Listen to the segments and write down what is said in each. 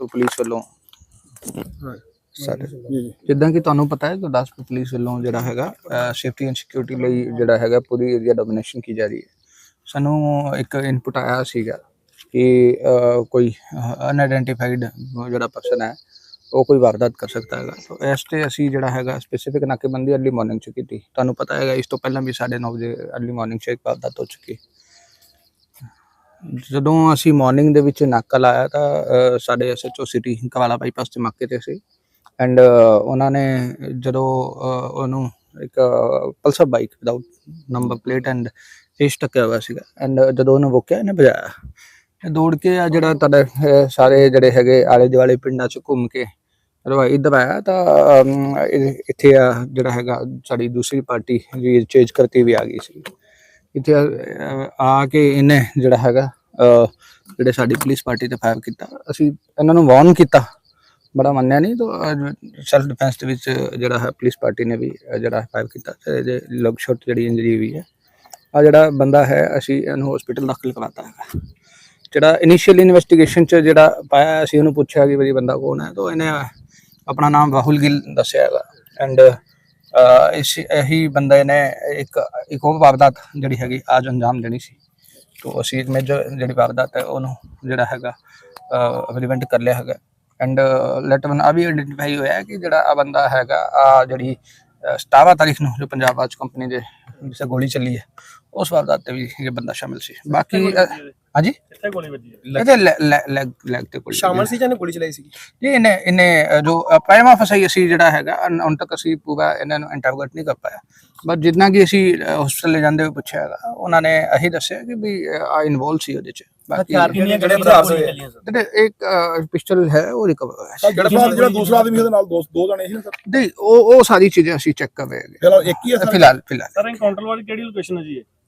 Police ਵੱਲੋਂ। ਸਾਡੇ ਜਿੱਦਾਂ ਕਿ ਤੁਹਾਨੂੰ ਪਤਾ ਹੈ ਗੁਰਦਾਸਪੁਰ ਪੁਲਿਸ ਵੱਲੋਂ ਜਿਹੜਾ ਹੈਗਾ ਸੇਫਟੀ ਐਂਡ ਸਿਕਿਉਰਿਟੀ ਲਈ ਜਿਹੜਾ ਹੈਗਾ ਪੂਰੀ ਏਰੀਆ ਡੋਮੀਨੇਸ਼ਨ ਕੀ ਜਾ ਰਹੀ ਹੈ। ਸਾਨੂੰ ਇੱਕ ਇਨਪੁਟ ਆਇਆ ਸੀਗਾ ਕਿ ਕੋਈ ਅਨਆਇਡੈਂਟੀਫਾਈਡ ਜਿਹੜਾ ਪਰਸਨ ਹੈ ਉਹ ਕੋਈ ਵਾਰਦਾਤ ਕਰ ਸਕਦਾ ਹੈਗਾ। ਤਾਂ ਇਸ ਤੇ ਅਸੀਂ ਜਿਹੜਾ ਹੈਗਾ ਸਪੈਸੀਫਿਕ ਨਾਕੇਬੰਦੀ ਅਰਲੀ ਮਾਰਨਿੰਗ ਚ ਕੀਤੀ। ਤੁਹਾਨੂੰ ਪਤਾ ਹੈਗਾ ਇਸ ਤੋਂ ਪਹਿਲਾਂ ਵੀ 9:30 ਵਜੇ ਅਰਲੀ ਮਾਰਨਿੰਗ ਚ ਇੱਕ ਵਾਰਦਾਤ ਹੋ ਚੁੱਕੀ। ਜਦੋਂ ਅਸੀਂ ਮਾਰਨਿੰਗ ਦੇ ਵਿੱਚ ਨਾਕਾ ਲਾਇਆ ਤਾਂ ਅਹ, ਸਾਡੇ ਐਸਐਚਓ ਸਿਟੀ ਕਵਾਲਾ ਬਾਈਪਾਸ ਤੇ ਮੌਕੇ ਤੇ ਸੀ। ਐਂਡ ਉਹਨਾਂ ਨੇ ਜਦੋਂ ਉਹਨੂੰ ਇੱਕ Pulsar bike without number plate and ਏਸ਼ ਟੱਕਿਆ ਹੋਇਆ ਸੀਗਾ। ਐਂਡ ਜਦੋਂ ਉਹਨੂੰ ਰੋਕਿਆ ਇਹਨੇ ਭਜਾਇਆ ਇਹ ਦੌੜ ਕੇ ਆ ਜਿਹੜਾ ਤੁਹਾਡੇ ਸਾਰੇ ਜਿਹੜੇ ਹੈਗੇ ਆਲੇ ਦੁਆਲੇ ਪਿੰਡਾਂ 'ਚ ਘੁੰਮ ਕੇ ਜਦੋਂ ਇੱਧਰ ਆਇਆ ਤਾਂ ਇੱਥੇ ਆ ਜਿਹੜਾ ਹੈਗਾ ਸਾਡੀ ਦੂਸਰੀ ਪਾਰਟੀ ਜੀ ਚੇਂਜ ਕਰਤੀ ਵੀ ਆ ਗਈ ਸੀ। ਇੱਥੇ ਆ ਕੇ ਇਹਨੇ ਜਿਹੜਾ ਹੈਗਾ ਜਿਹੜੇ ਸਾਡੀ ਪੁਲਿਸ ਪਾਰਟੀ ਤੇ ਫਾਇਰ ਕੀਤਾ ਅਸੀਂ ਇਹਨਾਂ ਨੂੰ ਵਾਰਨ ਕੀਤਾ। ਬੜਾ ਮੰਨਿਆ ਨਹੀਂ ਤਾਂ ਸੈਲਫ ਡਿਫੈਂਸ ਦੇ ਵਿੱਚ ਜਿਹੜਾ ਹੈ ਪੁਲਿਸ ਪਾਰਟੀ ਨੇ ਵੀ ਅਹ, ਜਿਹੜਾ ਫਾਇਰ ਕੀਤਾ। ਤੇ ਇਹਦੇ ਲਗ ਸ਼ਾਟ ਜਿਹੜੀ ਇੰਜਰੀ ਹੋਈ ਹੈ ਆ ਜਿਹੜਾ ਬੰਦਾ ਹੈ ਅਸੀਂ ਇਹਨੂੰ ਹਸਪੀਟਲ ਦਾਖਲ ਕਰਾਤਾ ਹੈ ਜਿਹੜਾ ਇਨੀਸ਼ੀਅਲ ਇਨਵੈਸਟੀਗੇਸ਼ਨ ਚ ਜਿਹੜਾ ਪਾਇਆ ਅਸੀਂ ਉਹਨੂੰ ਪੁੱਛਿਆ ਕਿ ਵੀ ਇਹ ਬੰਦਾ ਕੌਣ ਹੈ ਤਾਂ ਇਹਨੇ ਆਪਣਾ ਨਾਮ ਰਾਹੁਲ ਗਿੱਲ ਦੱਸਿਆ ਹੈਗਾ। ਐਂਡ ਇਸ ਇਹੀ ਬੰਦੇ ਨੇ ਇੱਕ ਇੱਕ ਹੋਰ ਵਾਰਦਾਤ ਜਿਹੜੀ ਹੈਗੀ ਅੱਜ ਅੰਜਾਮ ਦੇਣੀ ਸੀ। ਤੋਂ ਅਸੀਂ ਇੱਕ ਮੇਜਰ ਜਿਹੜੀ ਵਾਰਦਾਤ ਹੈ ਉਹਨੂੰ ਜਿਹੜਾ ਹੈਗਾ ਰਿਵੈਂਟ ਕਰ ਲਿਆ ਹੈਗਾ। ਐਂਡ ਲੈਟਰ ਵਨ ਆ ਵੀ ਆਇਡੈਂਟੀਫਾਈ ਹੋਇਆ ਕਿ ਜਿਹੜਾ ਆ ਬੰਦਾ ਹੈਗਾ ਆ ਜਿਹੜੀ ਅਹ, 17 ਤਾਰੀਖ ਨੂੰ ਜੋ ਪੰਜਾਬ ਆਜ ਕੰਪਨੀ ਦੇ ਜਿਸੇ ਗੋਲੀ ਚੱਲੀ ਹੈ ਉਸ ਵਾਰਦਾਤ ਤੇ ਵੀ ਇਹ ਬੰਦਾ ਸ਼ਾਮਿਲ ਸੀ। ਬਾਕੀ ਹਾਂਜੀ? ਕਿੱਥੇ ਗੋਲੀ ਵੱਜੀ ਹੈ ਇਹਦੇ ਲੈਗ ਲੈਗ ਤੇ ਗੋਲੀ ਸ਼ਾਮਲ ਸੀ ਜਾਂ ਇਹਨੇ ਗੋਲੀ ਚਲਾਈ ਸੀ ਜੀ ਇਹਨੇ ਇਹਨੇ ਅ, ਜੋ ਪ੍ਰਾਈਮਾ ਫਸਾਈ ਅਸੀਂ ਜਿਹੜਾ ਹੈਗਾ ਅਨ- ਹੁਣ ਤੱਕ ਅਸੀਂ ਪੂਰਾ ਇਹਨਾਂ ਨੂੰ ਇੰਟਰੋਗੇਟ ਨਹੀਂ ਕਰ ਪਾਇਆ। ਬਟ ਜਿੰਨਾ ਕਿ ਅਸੀਂ ਹਸਪੀਟਲ ਲੈ ਜਾਂਦੇ ਹੋਏ ਪੁੱਛਿਆ ਹੈਗਾ ਉਹਨਾਂ ਨੇ ਇਹੀ ਦੱਸਿਆ ਕਿ ਵੀ ਆ ਇਨਵੋਲਵ ਸੀ ਉਹਦੇ ਚ। ਬਾਕੀ ਕਿੰਨੀਆਂ ਜਿਹੜੇ ਹਥਿਆਰ ਹੋਏ ਜਿਹੜੇ ਇੱਕ ਪਿਸਟਲ ਹੈ ਉਹ ਰਿਕਵਰ ਹੋਇਆ ਸੀ। ਜਿਹੜਾ ਜਿਹੜਾ ਦੂਸਰਾ ਆਦਮੀ ਉਹਦੇ ਨਾਲ ਦੋ ਦੋ ਜਣੇ ਸੀ ਨਾ ਸਰ? ਨਹੀਂ ਉਹ ਉਹ ਸਾਰੀ ਚੀਜ਼ਾਂ ਅਸੀਂ ਚੈੱਕ ਕਰ ਰਹੇ ਹੈਗੇ। ਫਿਲਹਾਲ ਇੱਕ ਹੀ ਹੈ ਸਰ? ਫਿਲਹਾਲ ਫਿਲਹਾਲ। ਸਰ ਐਨਕਾਊਂਟਰ ਵਾਲੀ ਕਿਹੜੀ ਲੋਕੇਸ਼ਨ ਹੈ ਜੀ ਇਹ?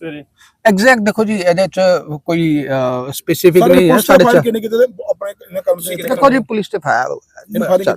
ਸਵੇਰੇ ਐਗਜ਼ੈਕਟ ਦੇਖੋ ਜੀ ਇਹਦੇ ਚ ਕੋਈ ਸਪੈਸੀਫਿਕ ਨਹੀਂ ਹੈ ਸਾਡੇ ਚ ਕਿੰਨੇ ਕਿਤੇ ਆਪਣੇ ਕੰਮ ਸੀ ਦੇਖੋ ਜੀ ਪੁਲਿਸ ਤੇ ਫਾਇਰ।